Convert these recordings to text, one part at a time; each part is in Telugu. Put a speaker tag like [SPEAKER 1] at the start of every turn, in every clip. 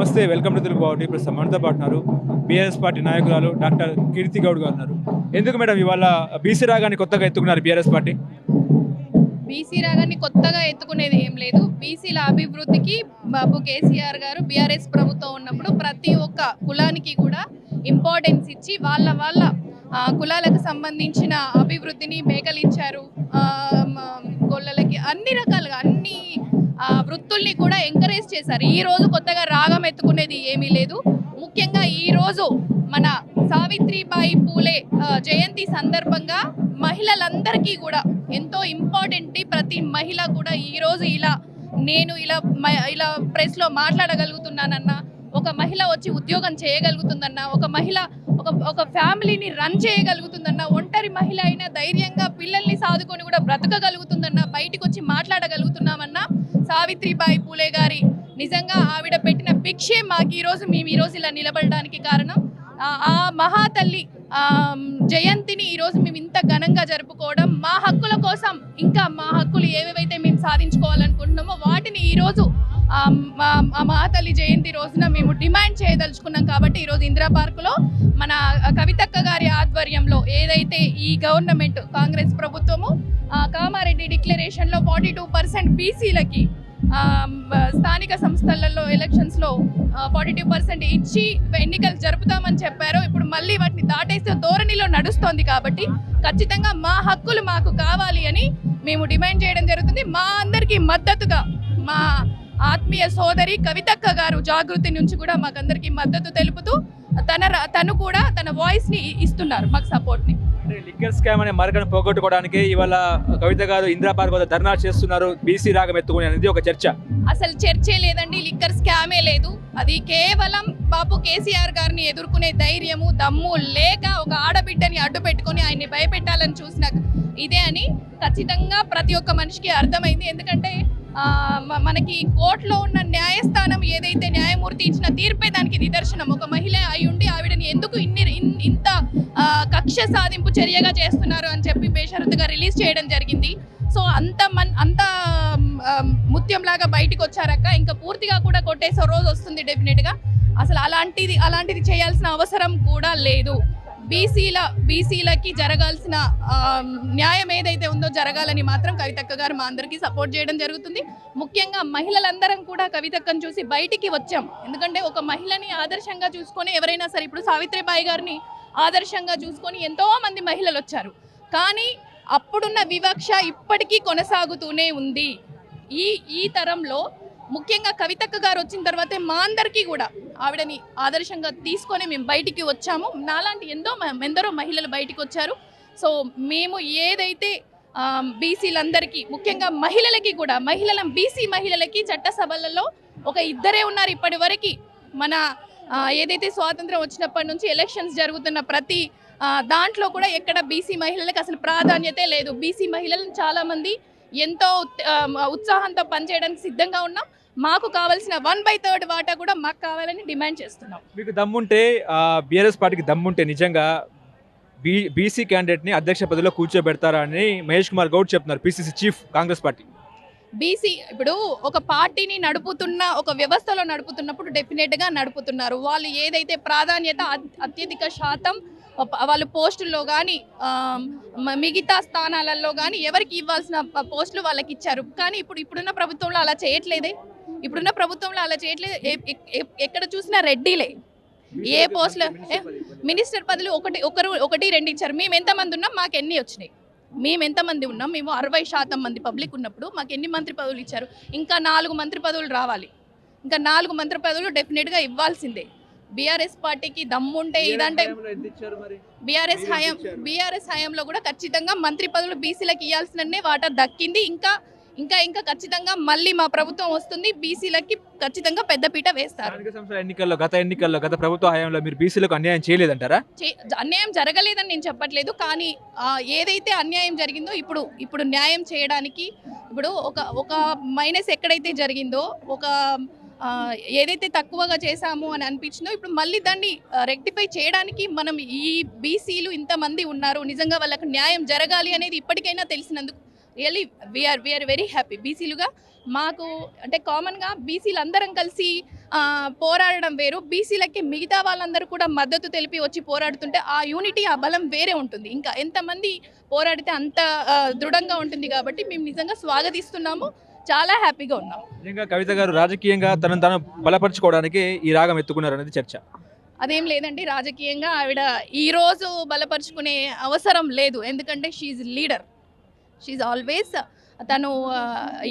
[SPEAKER 1] నమస్తే వెల్కమ్ టు తెలుగు బాగుంది ఇప్పుడు మనతో పాటున్నారు బీఆర్ఎస్ పార్టీ నాయకురాలు డాక్టర్ కీర్తి గౌడ్ గారు ఉన్నారు. ఎందుకు మేడం ఇవాళ బీసీ రాగాన్ని కొత్తగా ఎత్తుకున్నారు బీఆర్ఎస్ పార్టీ?
[SPEAKER 2] బీసీ రాగాన్ని కొత్తగా ఎత్తుకునేది ఏం లేదు. బీసీల అభివృద్ధికి బాబు కేసీఆర్ గారు బీఆర్ఎస్ ప్రభుత్వం ఉన్నప్పుడు ప్రతి ఒక్క కులానికి కూడా ఇంపార్టెన్స్ ఇచ్చి వాళ్ళ వాళ్ళ కులాలకు సంబంధించిన అభివృద్ధిని మేకలిచ్చారు గొల్లలకి అన్ని రకాలుగా అన్ని వృత్తుల్ని కూడా ఎంకరేజ్ చేశారు. ఈ రోజు కొత్తగా రాగం ఎత్తుకునేది ఏమీ లేదు. ముఖ్యంగా ఈ రోజు మన సావిత్రిబాయి పూలే జయంతి సందర్భంగా మహిళలందరికీ కూడా ఎంతో ఇంపార్టెంట్ ప్రతి మహిళ కూడా ఈరోజు ఇలా నేను ఇలా మ- ఇలా ప్రెస్లో మాట్లాడగలుగుతున్నానన్నా ఒక మహిళ వచ్చి ఉద్యోగం చేయగలుగుతుందన్న ఒక మహిళ ఒక ఒక ఫ్యామిలీని రన్ చేయగలుగుతుందన్న ఒంటరి మహిళ అయినా ధైర్యంగా పిల్లల్ని సాదుకొని కూడా బ్రతకగలుగుతుందన్న బయటకు వచ్చి మాట్లాడగలుగుతున్నామన్నా సావిత్రిబాయి పూలే గారి నిజంగా ఆవిడ పెట్టిన భిక్షే మాకు ఈరోజు మేము ఈరోజు ఇలా నిలబడడానికి కారణం. ఆ- మహాతల్లి జయంతిని ఈరోజు మేము ఇంత ఘనంగా జరుపుకోవడం మా హక్కుల కోసం ఇంకా మా హక్కులు ఏవేవైతే మేము సాధించుకోవాలనుకుంటున్నామో వాటిని ఈరోజు ఆ, మహాతల్లి జయంతి రోజున మేము డిమాండ్ చేయదలుచుకున్నాం కాబట్టి ఈరోజు ఇందిరా పార్కులో మన కవితక్క గారి ఆధ్వర్యంలో ఏదైతే ఈ గవర్నమెంట్ కాంగ్రెస్ ప్రభుత్వము కామారెడ్డి డిక్లరేషన్లో ఫార్టీ టూ పర్సెంట్ బీసీలకి స్థానిక సంస్థలలో ఎలక్షన్స్లో ఫార్టీ టూ పర్సెంట్ ఇచ్చి ఎన్నికలు జరుపుతామని చెప్పారో. ఇప్పుడు మళ్ళీ వాటిని దాటేసే ధోరణిలో నడుస్తోంది కాబట్టి ఖచ్చితంగా మా హక్కులు మాకు కావాలి అని మేము డిమాండ్ చేయడం జరుగుతుంది. మా అందరికీ మద్దతుగా మా ఆత్మీయ సోదరి కవితక్క గారు జాగృతి నుంచి కూడా మాకందరికీ మద్దతు తెలుపుతూ తన తను కూడా తన వాయిస్ని ఇస్తున్నారు మాకు సపోర్ట్ని
[SPEAKER 1] లిక్కర్ స్కామ్ అనే మరకను పోగొట్టుకోవడానికి ఇవాళ కవిత గారు ఇందిరా పార్క్ వద్ద ధర్నా చేస్తున్నారు. బీసీ రాగం ఎత్తుకుని అనేది ఒక చర్చ.
[SPEAKER 2] అసలు చర్చే లేదండి లిక్కర్ స్కామే లేదు. అది కేవలం బాపు కేసీఆర్ గారిని ఎదుర్కొనే ధైర్యము దమ్ము లేక ఒక ఆడబిడ్డని అడ్డు పెట్టుకొని ఆయన్ని భయపెట్టాలని చూసిన ఇదే అని ఖచ్చితంగా ప్రతి ఒక్క మనిషికి అర్థమైంది. ఎందుకంటే మనకి కోర్టులో ఉన్న న్యాయస్థానం ఏదైతే న్యాయమూర్తి ఇచ్చిన తీర్పే దానికి నిదర్శనం. ఒక మహిళ అయి ఉండి ఆవిడని ఎందుకు ఇన్ని ఇన్- ఇంత కక్ష సాధింపు చర్యగా చేస్తున్నారు అని చెప్పి బేషరతుగా రిలీజ్ చేయడం జరిగింది. సో అంత మన్ అంత ముత్యంలాగా బయటికి వచ్చారక్క ఇంకా పూర్తిగా కూడా కొట్టేసే రోజు వస్తుంది డెఫినెట్గా. అసలు అలాంటిది అలాంటిది చేయాల్సిన అవసరం కూడా లేదు. బీసీల బీసీలకి జరగాల్సిన న్యాయం ఏదైతే ఉందో జరగాలని మాత్రం కవితక్క గారు మా అందరికీ సపోర్ట్ చేయడం జరుగుతుంది. ముఖ్యంగా మహిళలందరం కూడా కవితక్కను చూసి బయటికి వచ్చాం. ఎందుకంటే ఒక మహిళని ఆదర్శంగా చూసుకొని ఎవరైనా సరే ఇప్పుడు సావిత్రిబాయి గారిని ఆదర్శంగా చూసుకొని ఎంతోమంది మహిళలు వచ్చారు కానీ అప్పుడున్న వివక్ష ఇప్పటికీ కొనసాగుతూనే ఉంది. ఈ ఈ తరంలో ముఖ్యంగా కవితక్క గారు వచ్చిన తర్వాతే మా అందరికీ కూడా ఆవిడని ఆదర్శంగా తీసుకొని మేము బయటికి వచ్చాము. నాలాంటి ఎంతో ఎందరో మహిళలు బయటికి వచ్చారు. సో మేము ఏదైతే బీసీలందరికీ ముఖ్యంగా మహిళలకి కూడా మహిళల బీసీ మహిళలకి చట్టసభలలో ఒక ఇద్దరే ఉన్నారు ఇప్పటి వరకు. మన ఏదైతే స్వాతంత్రం వచ్చినప్పటి నుంచి ఎలక్షన్స్ జరుగుతున్న ప్రతి దాంట్లో కూడా ఎక్కడ బీసీ మహిళలకు అసలు ప్రాధాన్యతే లేదు. బీసీ మహిళలను చాలామంది ఎంతో ఉత్సాహంతో పనిచేయడానికి సిద్ధంగా ఉన్నాం. మాకు కావాల్సిన వన్ బై థర్డ్ వాటా కూడా మాకు కావాలని డిమాండ్ చేస్తున్నాం.
[SPEAKER 1] మీకు దమ్ముంటే బీఆర్ఎస్ పార్టీకి దమ్ముంటే నిజంగా బీ బీసీ క్యాండిడేట్ని అధ్యక్ష పదవిలో కూర్చోబెడతారా అని మహేష్ కుమార్ గౌడ్ చెప్తున్నారు PCC chief Congress party.
[SPEAKER 2] BC ఇప్పుడు ఒక పార్టీని నడుపుతున్న ఒక వ్యవస్థలో నడుపుతున్నప్పుడు డెఫినెట్గా నడుపుతున్నారు. వాళ్ళు ఏదైతే ప్రాధాన్యత అత్- అత్యధిక శాతం వాళ్ళు పోస్టుల్లో కానీ మిగతా స్థానాలలో కానీ ఎవరికి ఇవ్వాల్సిన పోస్టులు వాళ్ళకి ఇచ్చారు. కానీ ఇప్పుడు ఇప్పుడున్న ప్రభుత్వంలో అలా చేయట్లేదే? ఇప్పుడున్న ప్రభుత్వంలో అలా చేయట్లేదు. ఎక్కడ చూసినా రెడ్డిలే. ఏ పోస్టులు మినిస్టర్ పదవులు ఒకటి ఒకరు ఒకటి రెండు ఇచ్చారు. మేము ఎంతమంది ఉన్నాం? మాకు ఎన్ని వచ్చినాయి? మేము ఎంతమంది ఉన్నాం? మేము అరవై శాతం మంది పబ్లిక్ ఉన్నప్పుడు మాకు ఎన్ని మంత్రి పదవులు ఇచ్చారు? ఇంకా నాలుగు మంత్రి పదవులు రావాలి. ఇంకా నాలుగు మంత్రి పదవులు డెఫినెట్గా ఇవ్వాల్సిందే. బీఆర్ఎస్ పార్టీకి దమ్ముంటే ఇదంటే బీఆర్ఎస్ హయాం బీఆర్ఎస్ హయాంలో కూడా ఖచ్చితంగా మంత్రి పదవులు బీసీలకు ఇవ్వాల్సిననే వాటా దక్కింది. ఇంకా ఇంకా ఇంకా ఖచ్చితంగా మళ్ళీ మా ప్రభుత్వం వస్తుంది. బీసీలకి ఖచ్చితంగా పెద్దపీట వేస్తారు.
[SPEAKER 1] స్థానిక సంస్థల ఎన్నికల్లో గత ఎన్నికల్లో గత ప్రభుత్వ హయాంలో మీరు బీసీలకు అన్యాయం చేయలేదంటారా?
[SPEAKER 2] చే- అన్యాయం జరగలేదని నేను చెప్పట్లేదు. కానీ ఆ, ఏదైతే అన్యాయం జరిగిందో ఇప్పుడు ఇప్పుడు న్యాయం చేయడానికి ఇప్పుడు ఒక ఒక మైనస్ ఎక్కడైతే జరిగిందో ఒక ఆ, ఏదైతే తక్కువగా చేశాము అని అనిపించిందో ఇప్పుడు మళ్ళీ దాన్ని రెక్టిఫై చేయడానికి మనం ఈ బీసీలు ఇంతమంది ఉన్నారు. నిజంగా వాళ్ళకు న్యాయం జరగాలి అనేది ఇప్పటికైనా తెలిసినందుకు really we are we are very happy బీసీలుగా మాకు అంటే కామన్గా బీసీలు అందరం కలిసి పోరాడడం వేరు. బీసీలకి మిగతా వాళ్ళందరూ కూడా మద్దతు తెలిపి వచ్చి పోరాడుతుంటే ఆ యూనిటీ ఆ బలం వేరే ఉంటుంది. ఇంకా ఎంతమంది పోరాడితే అంత దృఢంగా ఉంటుంది కాబట్టి మేము నిజంగా స్వాగతిస్తున్నాము. చాలా హ్యాపీగా ఉన్నాం
[SPEAKER 1] నిజంగా కవిత గారు రాజకీయంగా తనను తాను బలపరచుకోవడానికి ఈ రాగం ఎత్తుకున్నారు అనేది చర్చ.
[SPEAKER 2] అదేం లేదండి రాజకీయంగా ఆవిడ ఈ రోజు బలపరుచుకునే అవసరం లేదు. ఎందుకంటే షీఈ్ లీడర్ షీఈ్ ఆల్వేస్ తను ఆ,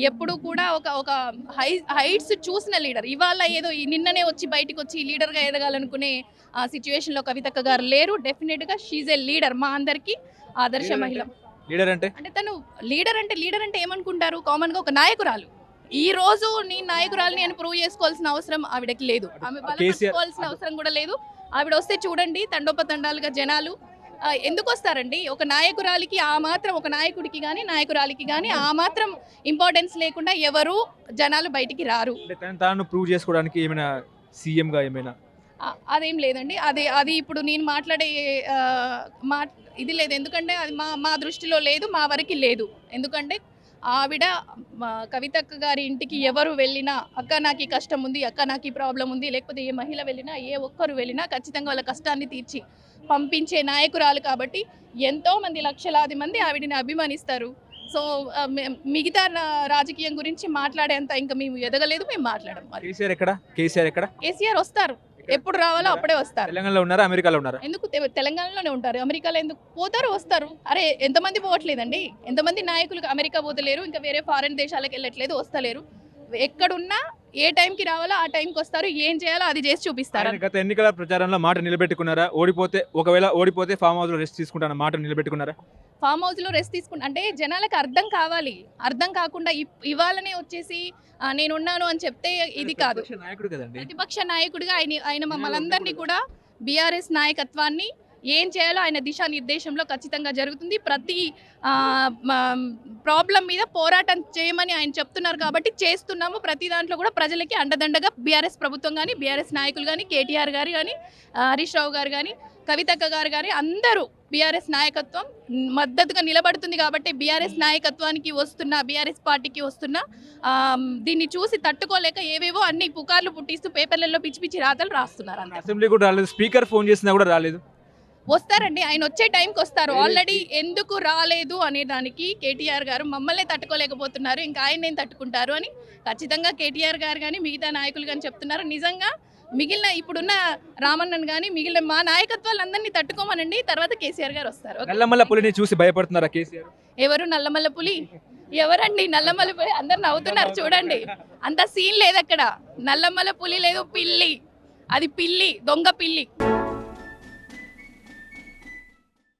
[SPEAKER 2] ఎప్పుడు కూడా ఒక ఒక హై హైట్స్ చూసిన లీడర్. ఇవాళ ఏదో నిన్ననే వచ్చి బయటికి వచ్చి లీడర్గా ఎదగాలనుకునే ఆ సిచ్యువేషన్లో కవితక్క గారు లేరు. డెఫినెట్గా షీఈ్ ఏ లీడర్ మా అందరికీ ఆదర్శ మహిళ.
[SPEAKER 1] లీడర్ అంటే?
[SPEAKER 2] అంటే తను లీడర్ అంటే లీడర్ అంటే ఏమనుకుంటారు? కామన్గా ఒక నాయకురాలు. ఈ రోజు నేను నాయకురాలని అని ప్రూవ్ చేసుకోవాల్సిన అవసరం ఆవిడకి లేదు. ఆమె బలపరుచుకోవాల్సిన అవసరం కూడా లేదు. ఆవిడ వస్తే చూడండి తండోపతండాలుగా జనాలు ఎందుకు వస్తారండి ఒక నాయకురాలికి ఆ మాత్రం ఒక నాయకుడికి కానీ నాయకురాలికి కానీ ఆ మాత్రం ఇంపార్టెన్స్ లేకుండా ఎవరు జనాలు బయటికి రారు.
[SPEAKER 1] తాను ప్రూవ్ చేసుకోవడానికి ఏమైనా సీఎంగా ఏమైనా?
[SPEAKER 2] అదేం లేదండి. అది అది ఇప్పుడు నేను మాట్లాడే మా ఇది లేదు. ఎందుకంటే అది మా మా దృష్టిలో లేదు మా వరకు లేదు. ఎందుకంటే ఆవిడ కవితక్క గారి ఇంటికి ఎవరు వెళ్ళినా అక్క నాకు ఈ కష్టం ఉంది అక్క నాకు ఈ ప్రాబ్లం ఉంది లేకపోతే ఏ మహిళ వెళ్ళినా ఏ ఒక్కరు వెళ్ళినా ఖచ్చితంగా వాళ్ళ కష్టాన్ని తీర్చి పంపించే నాయకురాలు కాబట్టి ఎంతో మంది లక్షలాది మంది ఆవిడని అభిమానిస్తారు. సో మిగతా నా- రాజకీయం గురించి మాట్లాడేంత ఇంకా మేము ఎదగలేదు మేము మాట్లాడం మరి.
[SPEAKER 1] కేసీఆర్ ఎక్కడ? కేసీఆర్ ఎక్కడ?
[SPEAKER 2] కేసీఆర్ వస్తారు. ఎప్పుడు రావాలో అప్పుడే వస్తారు.
[SPEAKER 1] తెలంగాణలో ఉన్నారా? అమెరికాలో ఉన్నారా?
[SPEAKER 2] ఎందుకు తె- తెలంగాణలోనే ఉంటారు. అమెరికాలో ఎందుకు పోతారు వస్తారు. అరే ఎంతమంది పోవట్లేదండి? ఎంతమంది నాయకులు అమెరికా పోతలేరు ఇంకా వేరే ఫారెన్ దేశాలకు వెళ్ళట్లేదు వస్తలేరు. ఎక్కడున్నా ఏ టైంకి రావాలో ఆ టైంకి వస్తారు. ఏం చేయాలో అది చేసి చూపిస్తారు.
[SPEAKER 1] ఆయన గత ఎన్నికల ప్రచారంలో మాట నిలబెట్టుకున్నారా? ఓడిపోతే ఒకవేళ ఓడిపోతే ఫామ్ హౌస్లో రెస్ట్ తీసుకుంటాన మాట నిలబెట్టుకున్నారా?
[SPEAKER 2] ఫామ్ హౌస్లో రెస్ట్ తీసుకుంటా అంటే జనాలకు అర్థం కావాలి. అర్థం కాకుండా ఇప్- ఇవాళనే వచ్చేసి నేనున్నాను అని చెప్తే ఇది కాదు.
[SPEAKER 1] ప్రతిపక్ష
[SPEAKER 2] నాయకుడిగా ఆయన ఆయన మమ్మల్ని అందరినీ కూడా బీఆర్ఎస్ నాయకత్వాన్ని ఏం చేయాలో ఆయన దిశానిర్దేశంలో ఖచ్చితంగా జరుగుతుంది. ప్రతి ప్రాబ్లం మీద పోరాటం చేయమని ఆయన చెప్తున్నారు కాబట్టి చేస్తున్నాము. ప్రతి దాంట్లో కూడా ప్రజలకి అండదండగా బీఆర్ఎస్ ప్రభుత్వం కానీ బీఆర్ఎస్ నాయకులు కానీ కేటీఆర్ గారు కానీ హరీష్ రావు గారు కానీ కవితక్క గారు కానీ అందరూ బీఆర్ఎస్ నాయకత్వం మద్దతుగా నిలబడుతుంది కాబట్టి బీఆర్ఎస్ నాయకత్వానికి వస్తున్న బీఆర్ఎస్ పార్టీకి వస్తున్న దీన్ని చూసి తట్టుకోలేక ఏవేవో అన్ని పుకార్లు పుట్టిస్తూ పేపర్లలో పిచ్చి పిచ్చి రాతలు రాస్తున్నారు
[SPEAKER 1] అసెంబ్లీ కూడా రాలేదు. స్పీకర్ ఫోన్ చేసినా కూడా రాలేదు.
[SPEAKER 2] వస్తారండి. ఆయన వచ్చే టైంకి వస్తారు. ఆల్రెడీ ఎందుకు రాలేదు అనే దానికి కేటీఆర్ గారు మమ్మల్ని తట్టుకోలేకపోతున్నారు. ఇంకా ఆయన ఏం తట్టుకుంటారు అని ఖచ్చితంగా కేటీఆర్ గారు కానీ మిగతా నాయకులు కానీ చెప్తున్నారు. నిజంగా మిగిలిన ఇప్పుడున్న రామన్నన్ కానీ మిగిలిన మా నాయకత్వాలు అందరినీ తట్టుకోమనండి. తర్వాత కేసీఆర్ గారు వస్తారు?
[SPEAKER 1] నల్లమల్ల పులిని చూసి భయపడుతున్నారా కేసీఆర్?
[SPEAKER 2] ఎవరు నల్లమల్ల పులి? ఎవరండి నల్లమల్ల పులి? అందరు నవ్వుతున్నారు చూడండి. అంత సీన్ లేదు అక్కడ. నల్లమల్ల పులి లేదు పిల్లి. అది పిల్లి దొంగ పిల్లి.